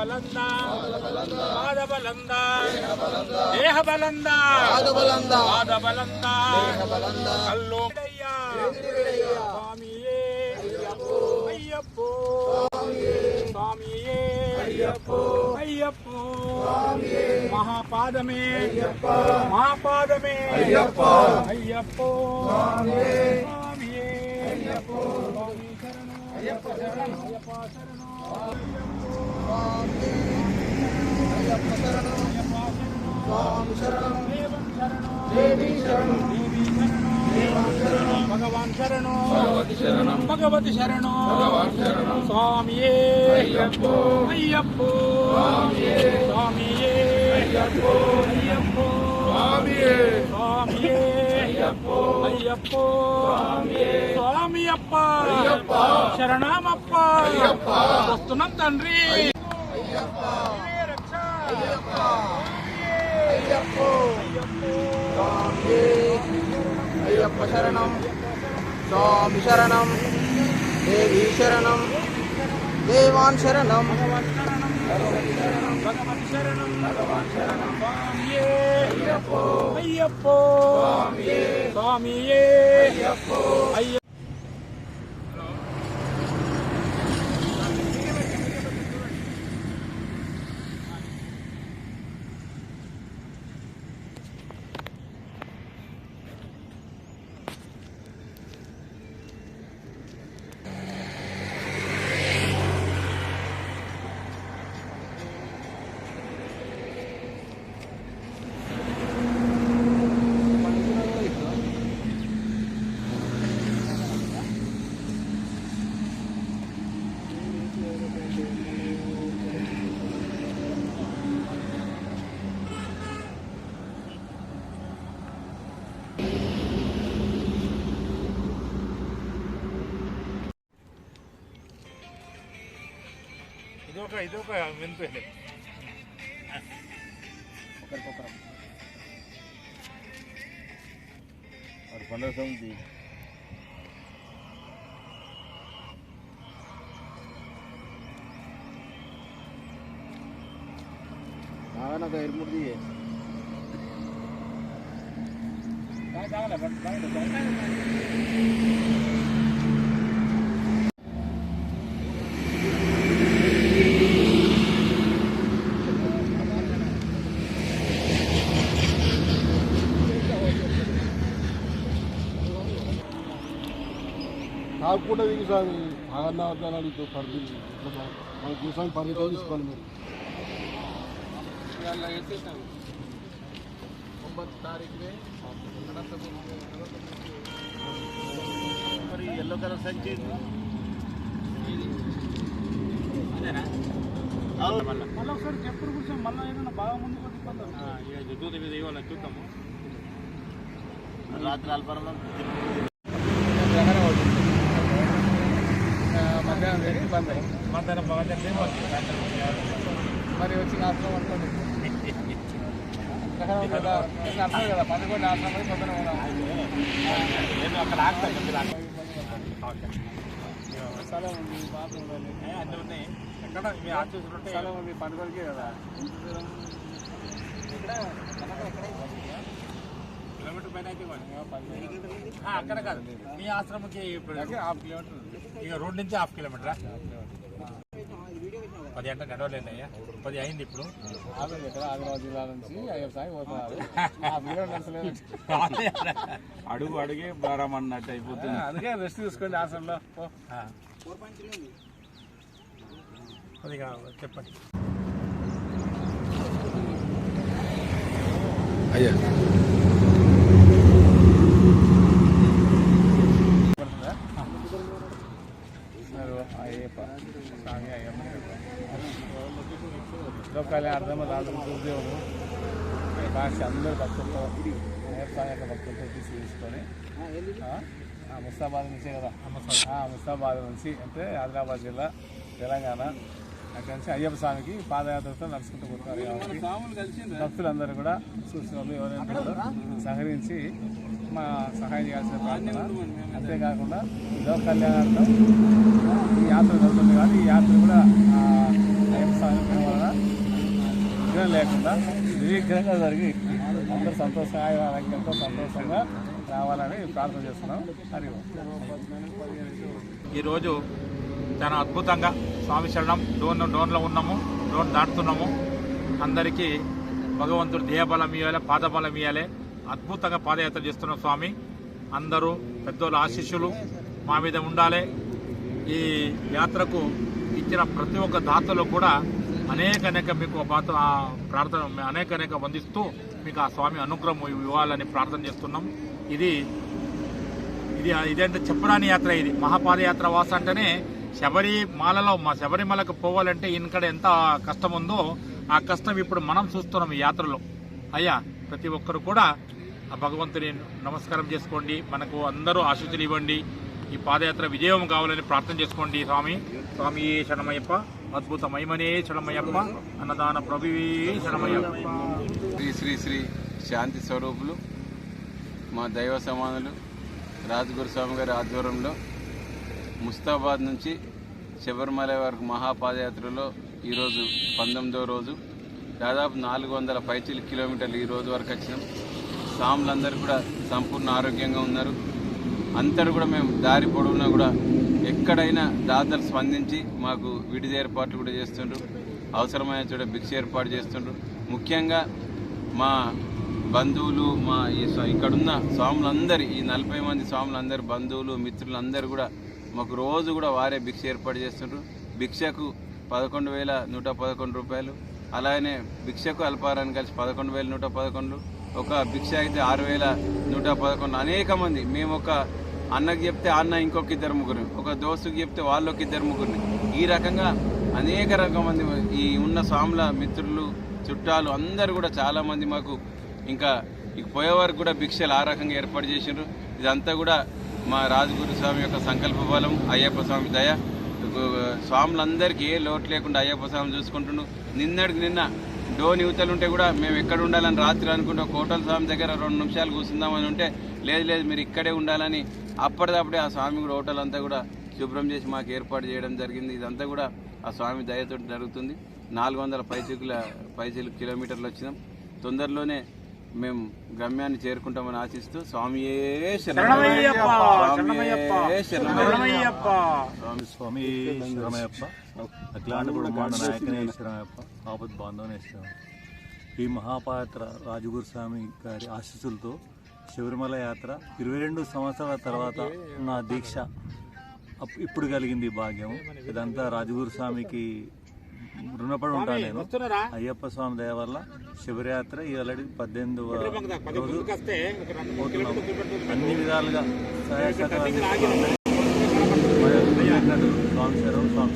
బలంద పాద బలంద దేహ బలంద పాదబలంద పాద బలంద బలంద కల్లో స్వామియే అయ్యప్పో స్వామియే అయ్యప్పో అయ్యప్పో మహాపాదమే మహాపాదమే అయ్యప్ప అయ్యప్పో స్వామియే అయ్యప్పో స్వామి శరణం అయ్యప్ప శరణం అయ్యప్ప శరణం భగవాన్ భగవతి స్వామియే అయ్యప్పో అయ్యప్పో స్వామియే అయ్యప్పో అయ్యప్పో స్వామియే స్వామియే అయ్యప్పో అయ్యప్పో అప్ప శరణమప్ప. వస్తున్నాం తండ్రి. అయ్యప్పో. అయ్యప్ప. శరణం. స్వామి శరణం. దేవి శరణం. దేవాన్ శరణం. భగవతి శరణం. స్వామియే అయ్యప్పో. అయ్యప్పో. స్వామియే అయ్య toca y toca y me duele. Al van a caer mordidas. Dale, dale, dale, dale, dale. కూడా దిగి స్వామి ఆగన్నా వద్దని అడిగితే పడుతుంది మన చూసాను పర్మిషన్ తీసుకోవాలి మీరు. మరి ఎల్లో కలర్ సంచి మళ్ళీ ఒకసారి చెప్పుడు కూర్చొని మళ్ళీ ఏదైనా బాగా మీద ఇవ్వాలి చూద్దాము. రాత్రి అల్పరంలో మధ్యాహ్నం వేడి బంద్ మరి వచ్చి ఆశ్రమం అనుకోండి గ్రహణం కదా అర్థం కదా పదకొండు ఆశ్రమం పొద్దున నేను అక్కడ స్థలం ఉంది బాత్రూమ్ అన్నీ ఉన్నాయి ఎక్కడ మీ ఆఫీసులు స్థలం ఉంది కదా కిలోమీటర్ పైన అయితే. ఆ, అక్కడ కాదు. మీ ఆశ్రమంకి ఇప్పుడు హాఫ్ కిలోమీటర్. ఉంది ఇక రోడ్ నుంచి హాఫ్ కిలోమీటరా? పది గంటల అయ్యా పది అయింది ఇప్పుడు. ఆగదు ఇక్కడ ఆదిలాబాద్ జిల్లా నుంచి అయ్యప్ప సాయి పోతున్నారు. హాఫ్ కిలోమీటర్ నడుస్తలేదు అడుగు అడిగే బారమన్నట్టు అయిపోతుంది. అందుకే రెస్ట్ తీసుకోండి ఆశ్రమంలో. పో. ఆ. కొద్దిగా చెప్పండి. అయ్యా పడుతుందా? మీరు అయ్యప్ప స్వామి అయ్యప్ప లోకాలే గురుదేవుడు భాష అందరు భక్తులతో అయ్యప్ప స్వామి యొక్క భక్తులతో తీసుకొని ముస్తాబాద్ నుంచే కదా? ఆ, ముస్తాబాద్. నుంచి అంటే ఆదిలాబాద్ జిల్లా తెలంగాణ. అక్కడి నుంచి అయ్యప్ప స్వామికి పాదయాత్రతో నడుచుకుంటూ పోతున్నారు కాబట్టి భక్తులందరూ కూడా చూసిన వాళ్ళు ఎవరైనా సహకరించి మా సహాయం చేయాల్సిన ప్రార్థన. అంతేకాకుండా లోక కళ్యాణార్థం ఈ యాత్ర జరుగుతుంది కానీ ఈ యాత్ర కూడా ఆ, అయ్యప్ప స్వామి పేరు విగ్రహం లేకుండా నిర్విఘ్నంగా జరిగి అందరూ సంతోషంగా ఎంతో సంతోషంగా రావాలని ప్రార్థన చేస్తున్నాం. హరి ఈరోజు చాలా అద్భుతంగా స్వామి శరణం డోన్ డోన్లో ఉన్నాము డోన్ దాటుతున్నాము. అందరికీ భగవంతుడు దేహబలం ఇవ్వాలి పాదబలం ఇవ్వాలి అద్భుతంగా పాదయాత్ర చేస్తున్నాం స్వామి. అందరూ పెద్దోళ్ళ ఆశీస్సులు మా మీద ఉండాలి. ఈ యాత్రకు ఇచ్చిన ప్రతి ఒక్క దాతలు కూడా అనేక అనేక మీకు పాత్ర ప్రార్థన అనేక అనేక వందిస్తూ మీకు ఆ స్వామి అనుగ్రహం ఇవ్వాలని ప్రార్థన చేస్తున్నాం. ఇది ఇది ఇదంటే చెప్పరాని యాత్ర ఇది? మహాపాదయాత్ర వాస అంటేనే శబరిమాలలో మా శబరిమలకు పోవాలంటే ఇక్కడ ఎంత కష్టం ఉందో ఆ కష్టం ఇప్పుడు మనం చూస్తున్నాం ఈ యాత్రలో. అయ్యా ప్రతి ఒక్కరు కూడా ఆ భగవంతుని నమస్కారం చేసుకోండి. మనకు అందరూ ఆశీస్సులు ఇవ్వండి. ఈ పాదయాత్ర విజయం కావాలని ప్రార్థన చేసుకోండి స్వామి. స్వామి శరణమయ్యప్ప. అద్భుత మహిమనే శరణమయ్యప్ప అన్నదాన ప్రభువే శరణమయ్యప్ప. శ్రీ శ్రీ శ్రీ శాంతి స్వరూపులు మా దైవ సమానులు రాజగురు స్వామి గారి ఆధ్వర్యంలో ముస్తాబాద్ నుంచి శబరిమల వరకు మహాపాదయాత్రలో ఈరోజు పంతొమ్మిదో రోజు దాదాపు నాలుగు వందల పైచిలు కిలోమీటర్లు ఈ రోజు వరకు వచ్చినాం. స్వాములందరూ కూడా సంపూర్ణ ఆరోగ్యంగా ఉన్నారు. అందరూ కూడా మేము దారి పొడవునా కూడా ఎక్కడైనా దాతలు స్పందించి మాకు విడిది ఏర్పాట్లు కూడా చేస్తుండ్రు. అవసరమైన చోట భిక్ష ఏర్పాటు చేస్తుండ్రు. ముఖ్యంగా మా బంధువులు మా ఈ ఇక్కడున్న స్వాములందరి ఈ నలభై మంది స్వాములందరి బంధువులు మిత్రులందరూ కూడా మాకు రోజు కూడా వారే భిక్ష ఏర్పాటు చేస్తుండ్రు. భిక్షకు పదకొండు వేల నూట పదకొండు రూపాయలు. అలాగనే భిక్షకు అల్పారాన్ని కలిసి పదకొండు వేల నూట పదకొండు. ఒక భిక్ష అయితే ఆరు వేల నూట పదకొండు. అనేక మంది. మేము ఒక అన్నకి చెప్తే అన్న ఇంకొక ఇద్దరు ముగ్గురిని ఒక దోస్తుకి చెప్తే వాళ్ళొక ఇద్దరు ముగ్గురిని. ఈ రకంగా అనేక రకం మంది ఈ ఉన్న స్వాముల మిత్రులు చుట్టాలు అందరూ కూడా చాలామంది మాకు ఇంకా ఇక పోయే వరకు కూడా భిక్షలు ఆ రకంగా ఏర్పాటు చేసిండ్రు. ఇదంతా కూడా మా రాజగురు స్వామి యొక్క సంకల్ప బలం అయ్యప్ప స్వామి దయ. స్వాములందరికీ ఏ లోటు లేకుండా అయ్యప్ప స్వామి చూసుకుంటుండు. నిన్నటికి నిన్న డోన్ యువతలు ఉంటే కూడా మేము ఎక్కడ ఉండాలని రాత్రి అనుకుంటే కోటల స్వామి దగ్గర రెండు నిమిషాలు కూర్చుందామని ఉంటే లేదు లేదు మీరు ఇక్కడే ఉండాలని అప్పటిదప్పుడే ఆ స్వామి కూడా హోటల్ అంతా కూడా శుభ్రం చేసి మాకు ఏర్పాటు చేయడం జరిగింది. ఇదంతా కూడా ఆ స్వామి దయతో జరుగుతుంది. నాలుగు వందల పైచికుల పైచిలు కిలోమీటర్లు వచ్చినాం. తొందరలోనే మేము గమ్యాన్ని చేరుకుంటామని ఆశిస్తూ స్వామియే స్వామి నాయకనే ఆపద్ బాంధవనే శరణం ఈ మహాపాత్ర రాజగురు స్వామి గారి ఆశీస్సులతో శబరిమల యాత్ర ఇరవై రెండు సంవత్సరాల తర్వాత నా దీక్ష ఇప్పుడు కలిగింది భాగ్యం. ఇదంతా రాజగురు స్వామికి రుణపడి ఉంటాను నేను. అయ్యప్ప స్వామి దయ వల్ల శివరాత్ర ఇవాళ పద్దెనిమిదవ రోజు అన్ని విధాలుగా సహాయ స్వామి స్వామి